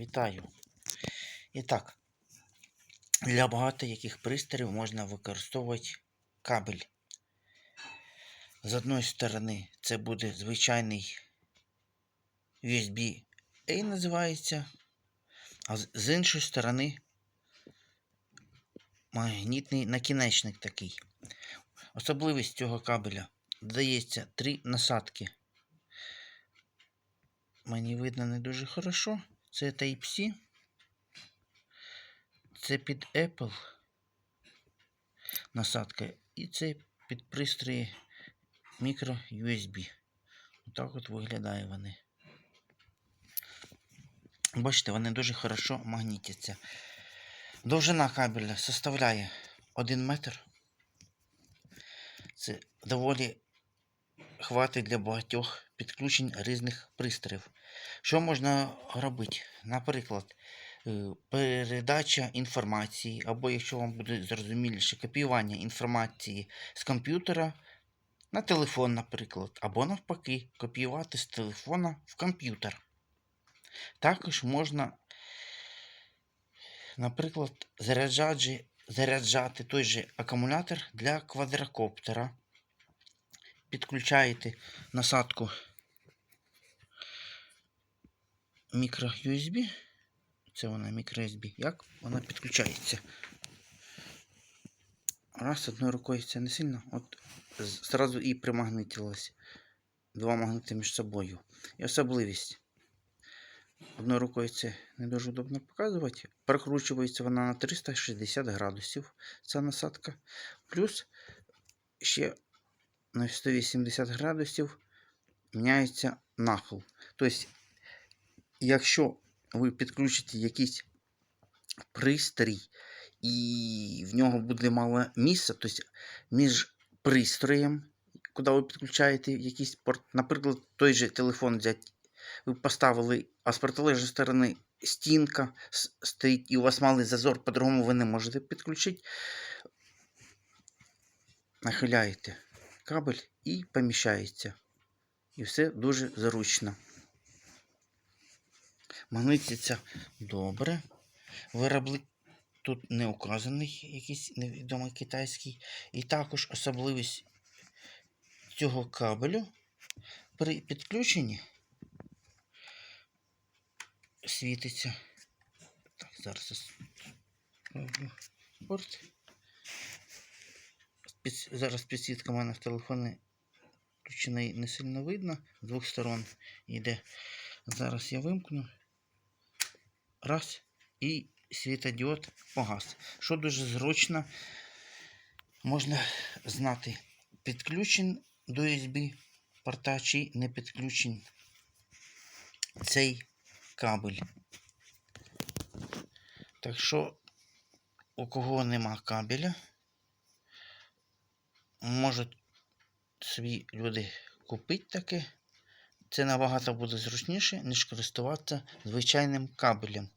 Вітаю. І так, для багато яких пристроїв можна використовувати кабель. З одної сторони, це буде звичайний USB-A називається, а з іншої сторони магнітний накінечник такий. Особливість цього кабеля додається три насадки. Мені видно не дуже хорошо. Це Type-C. Це під Apple насадка. І це під пристрої мікро USB. Отак от виглядає вони. Бачите, вони дуже хорошо магнітяться. Довжина кабеля составляє 1 метр. Це доволі хватить для багатьох підключень різних пристроїв. Що можна робити? Наприклад, е, передача інформації, або, якщо вам буде зрозуміліше, копіювання інформації з комп'ютера на телефон, наприклад, або навпаки, копіювати з телефона в комп'ютер. Також можна, наприклад, заряджати, заряджати той же акумулятор для квадрокоптера. Підключаєте насадку мікро USB. Це вона мікро USB. Як вона підключається? Раз одною рукою це не сильно. От зразу і примагнитилось. Два магнити між собою. І особливість. Одною рукою це не дуже удобно показувати. Прокручується вона на 360 градусів. Ця насадка. Плюс ще на 180 градусів міняється нахил. Тобто, якщо ви підключите якийсь пристрій і в нього буде мало місця, тобто між пристроєм, куди ви підключаєте якийсь порт, наприклад, той же телефон взяти, ви поставили, а з протилежної сторони стінка стоїть, і у вас малий зазор, по-другому ви не можете підключити. Нахиляєте кабель і поміщається. І все дуже зручно. Магнититься добре. Виробник тут не указаний, якийсь невідомий китайський. І також особливість цього кабелю при підключенні світиться. Так, зараз порт. Зараз підсвітка в мене в телефоні включена не сильно видно. З двох сторон йде. Зараз я вимкну. Раз. І світодіод погас. Що дуже зручно, можна знати, підключен до USB порта чи не підключен цей кабель. Так що, у кого нема кабеля, можуть собі люди купити таке. Це набагато буде зручніше, ніж користуватися звичайним кабелем.